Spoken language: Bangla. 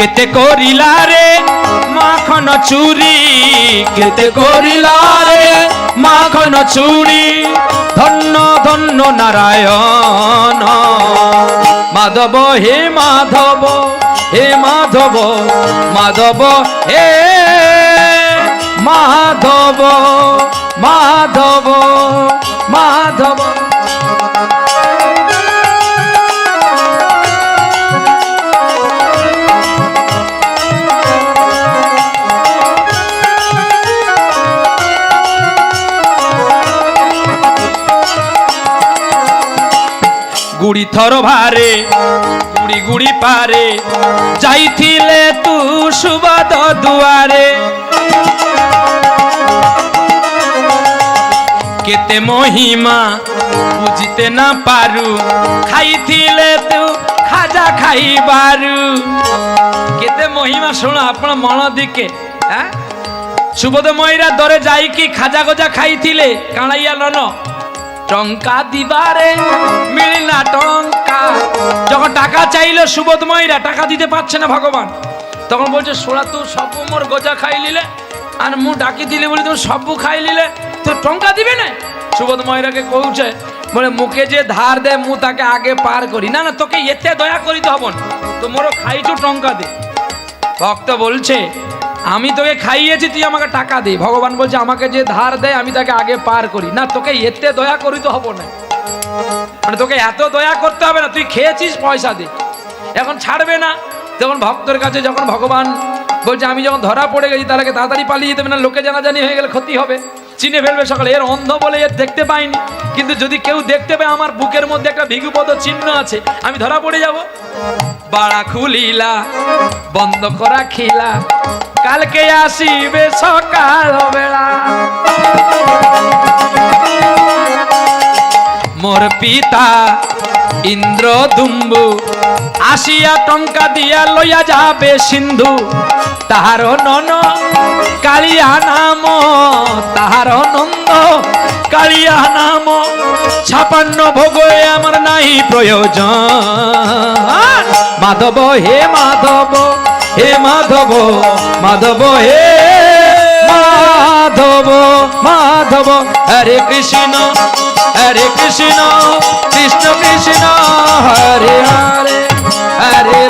কেতে করিলা রে? মাখন চুরি। কেতে করিলা রে? মাখন চুরি। ধন্য ধন্য নারায়ণ। মাধব হে মাধব হে মাধব মাধব হে মাধব মাধব। গুড়ি থর ভারে, গুড়ি গুড়ি পারে যাইলে তু সুবাদ দুয়ারে। কেতে মহিমা বুঝিতে না পারু খাইলে তু খাজা খাইবারু। কেতে মহিমা, শোনো, আপনার মন দিকে হ্যাঁ? সুবোধ ময়রা দরে যাই কি খাজা গোজা খাইলে কাঁড়াইয়া লন। টঙ্কা দিবারে, মিলি না টঙ্কা। যখন টাকা চাইলে ময়রা টাকা দিতে পারছে না ভগবান। তখন বলছে সোড়া তু সবু মোর গজা খাই লিলে, আর মু ডাকি দিলে বলি তুমি সবু খাই লিলে তো টঙ্কা দিবে না? সুবোধ ময়রাকে কৌছে, বলে, মুখে যে ধার দে, মু তাকে আগে পার করি। না না, তোকে এতে দয়া করিতে হব না। তো মোর খাইছু টঙ্কা দে। ভক্ত বলছে আমি তোকে খাইয়েছি, তুই আমাকে টাকা দে। ভগবান বলছে, আমাকে যে ধার দেয়, আমি তাকে আগে পার করি। না, তোকে এতে দয়া করি তো হব না। মানে তোকে এত দয়া করতে হবে না, তুই খেয়েছিস, পয়সা দে। এখন ছাড়বে না। তখন ভক্তের কাছে যখন ভগবান বলছে, আমি যখন ধরা পড়ে গেছি তাহলে তাড়াতাড়ি পালিয়ে যেতে না, লোকে জানাজানি হয়ে গেলে ক্ষতি হবে। চিনে ফেলবে সকালে। এর অন্ধ বলে এর দেখতে পাইনি। কিন্তু যদি কেউ দেখতে পায় আমার বুকের মধ্যে একটা ভিগুপদ চিহ্ন আছে, আমি ধরা পড়ে যাব। বাড়া খুলিলা, বন্ধ করা খিলা, কালকে আসিবে সকাল বেলা। মোর পিতা ইন্দ্র দুম্বু আসিয়া টঙ্কা দিয়া লইয়া যাবে সিন্ধু। তাহার নন কালিয়া নাম, তাহার নন্দ কালিয়া নাম ছাপান্ন ভোগে আমার নাই প্রয়োজন। মাধব হে মাধব হে মাধব মাধব হে মাধব মাধব। হরে কৃষ্ণ হরে কৃষ্ণ কৃষ্ণ কৃষ্ণ হরে হরে হরে